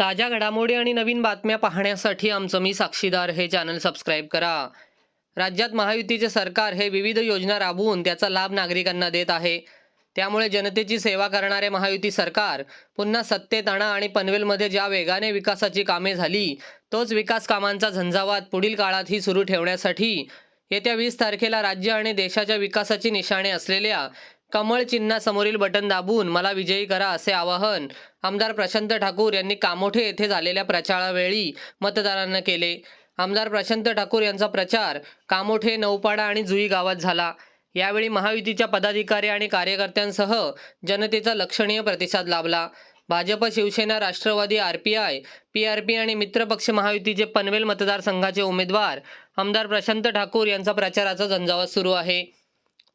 ताज्या घडामोडी आणि नवीन बातम्या पाहण्यासाठी आमचं मी साक्षीदार हे चॅनल सबस्क्राईब करा. राज्यात महायुतीचे सरकार हे विविध योजना राबवून त्याचा लाभ नागरिकांना देत आहे. त्यामुळे जनतेची सेवा करणारे महायुती सरकार पुन्हा सत्तेत आणा आणि पनवेलमध्ये ज्या वेगाने विकासाची कामे झाली तोच विकास कामांचा झंझावात पुढील काळातही सुरू ठेवण्यासाठी येत्या वीस तारखेला राज्य आणि देशाच्या विकासाची निशाणे असलेल्या कमळ चिन्हासमोरील बटन दाबून मला विजयी करा असे आवाहन आमदार प्रशांत ठाकूर यांनी कामोठे येथे झालेल्या प्रचारावेळी मतदारांना केले. आमदार प्रशांत ठाकूर यांचा प्रचार कामोठे नौपाडा आणि जुई गावात झाला. यावेळी महायुतीच्या पदाधिकारी आणि कार्यकर्त्यांसह जनतेचा लक्षणीय प्रतिसाद लाभला. Bhajap Shivsena Rashtravadi R P I P R P आणि मित्रपक्ष महायुतीचे पनवेल मतदारसंघाचे उमेदवार आमदार प्रशांत ठाकूर यांचा प्रचाराचा झंझावात सुरू आहे.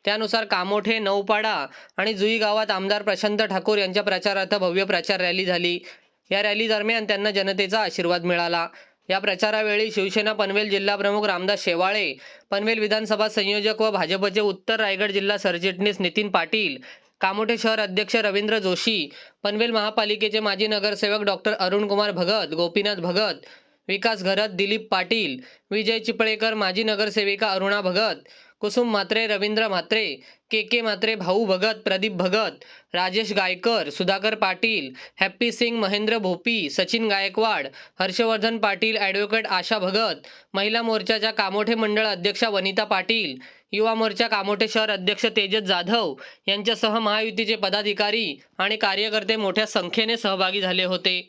त्यानुसार कामोठे नौपाडा आणि जुई गावात आमदार प्रशांत ठाकूर यांच्या प्रचारार्थ भव्य प्रचार रॅली झाली. या रॅली दरम्यान त्यांना जनतेचा आशीर्वाद मिळाला. या प्रचारावेळी शिवसेना पनवेल जिल्हाप्रमुख रामदास शेवाळे पनवेल विधानसभा संयोजक व भाजपचे उत्तर रायगड जिल्हा सरचिटणीस नितीन पाटील कामोठे शहर अध्यक्ष रवींद्र जोशी पनवेल महापालिकेचे माजी नगरसेवक डॉक्टर अरुणकुमार भगत गोपीनाथ भगत विकास घरत दिलीप पाटील विजय चिपळेकर माजी नगरसेविका Aruna Bhagat Kusum Mhatre Ravindra Mhatre K K Mhatre Bhau Bhagat Pradeep Bhagat Rajesh Gaikar Sudhakar Patil Happy Singh Mahendra Bhopi Sachin Gaikwad Harshvardhan Patil advocate Asha Bhagat महिला मोर्चाच्या कामोठे मंडळ अध्यक्षा वनिता पाटील युवा मोर्चा कामोठे शहर अध्यक्ष तेजस जाधव यांच्यासह महायुतीचे पदाधिकारी आणि कार्यकर्ते मोठ्या संख्येने सहभागी झाले होते.